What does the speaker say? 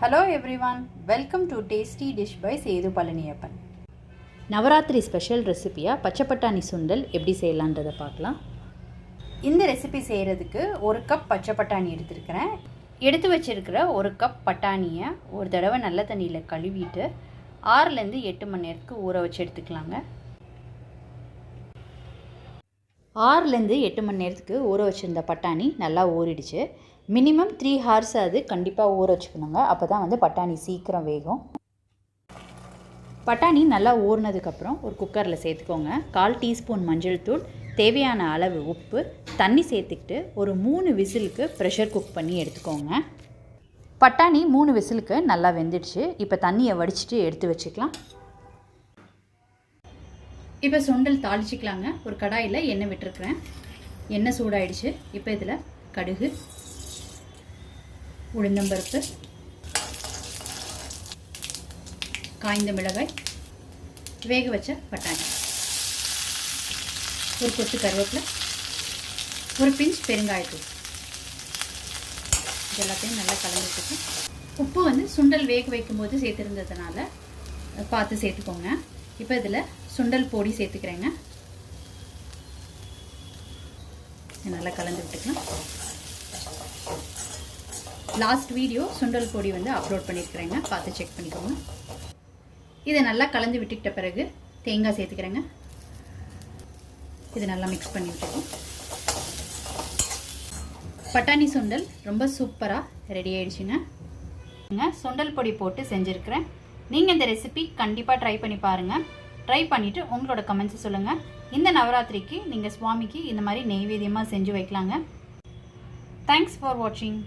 Hello everyone welcome to tasty dish by Sethu Palaniappan Navaratri special ரெசிபியாக பச்சை பட்டாணி சுண்டல் எப்படி செய்யலான்றதை பார்க்கலாம். இந்த ரெசிபி செய்கிறதுக்கு ஒரு கப் பச்சை பட்டாணி எடுத்துருக்கிறேன். எடுத்து வச்சிருக்கிற ஒரு கப் பட்டாணியை ஒரு தடவை நல்ல தண்ணியில் கழுவிட்டு ஆறுலேருந்து எட்டு மணி நேரத்துக்கு ஊற வச்சு எடுத்துக்கலாங்க. ஆறுலேருந்து எட்டு மணி நேரத்துக்கு ஊற வச்சுருந்த பட்டாணி நல்லா ஊறிடுச்சு. மினிமம் த்ரீ ஹார்ஸ் அது கண்டிப்பாக ஊற வச்சுக்கணுங்க. அப்போ தான் வந்து பட்டாணி சீக்கிரம் வேகும். பட்டாணி நல்லா ஊறினதுக்கப்புறம் ஒரு குக்கரில் சேர்த்துக்கோங்க. கால் டீஸ்பூன் மஞ்சள் தூள் தேவையான அளவு உப்பு தண்ணி சேர்த்துக்கிட்டு ஒரு மூணு விசிலுக்கு ப்ரெஷர் குக் பண்ணி எடுத்துக்கோங்க. பட்டாணி மூணு விசிலுக்கு நல்லா வெந்துடுச்சு. இப்போ தண்ணியை வடிச்சிட்டு எடுத்து வச்சுக்கலாம். இப்போ சுண்டல் தாளிச்சிக்கலாங்க. ஒரு கடாயில் எண்ணெய் விட்டுருக்குறேன். எண்ணெய் சூடாயிடுச்சு. இப்போ இதில் கடுகு உளுந்தம்பருப்பு காய்ந்த மிளகாய் வேக வச்ச பட்டாணி. ஒரு கொத்து கருவேப்பிலை ஒரு பிஞ்ச் பெருங்காயத்தூள். இது எல்லாத்தையும் நல்லா கலந்துட்டு உப்பு வந்து சுண்டல் வேக வைக்கும்போது சேர்த்துருந்ததுனால பார்த்து சேர்த்துக்கோங்க. இப்போ இதில் சுண்டல் பொடி சேர்த்துக்கிறேங்க. நல்லா கலந்து விட்டுக்கலாம். லாஸ்ட் வீடியோ சுண்டல் பொடி வந்து அப்லோட் பண்ணியிருக்கிறேங்க பார்த்து செக் பண்ணிக்கோங்க. இதை நல்லா கலந்து விட்டுக்கிட்ட பிறகு தேங்காய் சேர்த்துக்கிறேங்க. இது நல்லா மிக்ஸ் பண்ணி விட்டுக்கோம் பட்டாணி சுண்டல் ரொம்ப சூப்பராக ரெடி ஆயிடுச்சுங்க. சுண்டல் பொடி போட்டு செஞ்சுருக்கிறேன். நீங்கள் இந்த ரெசிபி கண்டிப்பாக ட்ரை பண்ணி பாருங்கள் ட்ரை பண்ணிவிட்டு உங்களோட கமெண்ட்ஸை சொல்லுங்கள் இந்த நவராத்திரிக்கு நீங்கள் சுவாமிக்கு இந்த மாதிரி நெய்வேத்தியமாக செஞ்சு வைக்கலாங்க. தேங்க்ஸ் ஃபார் வாட்சிங்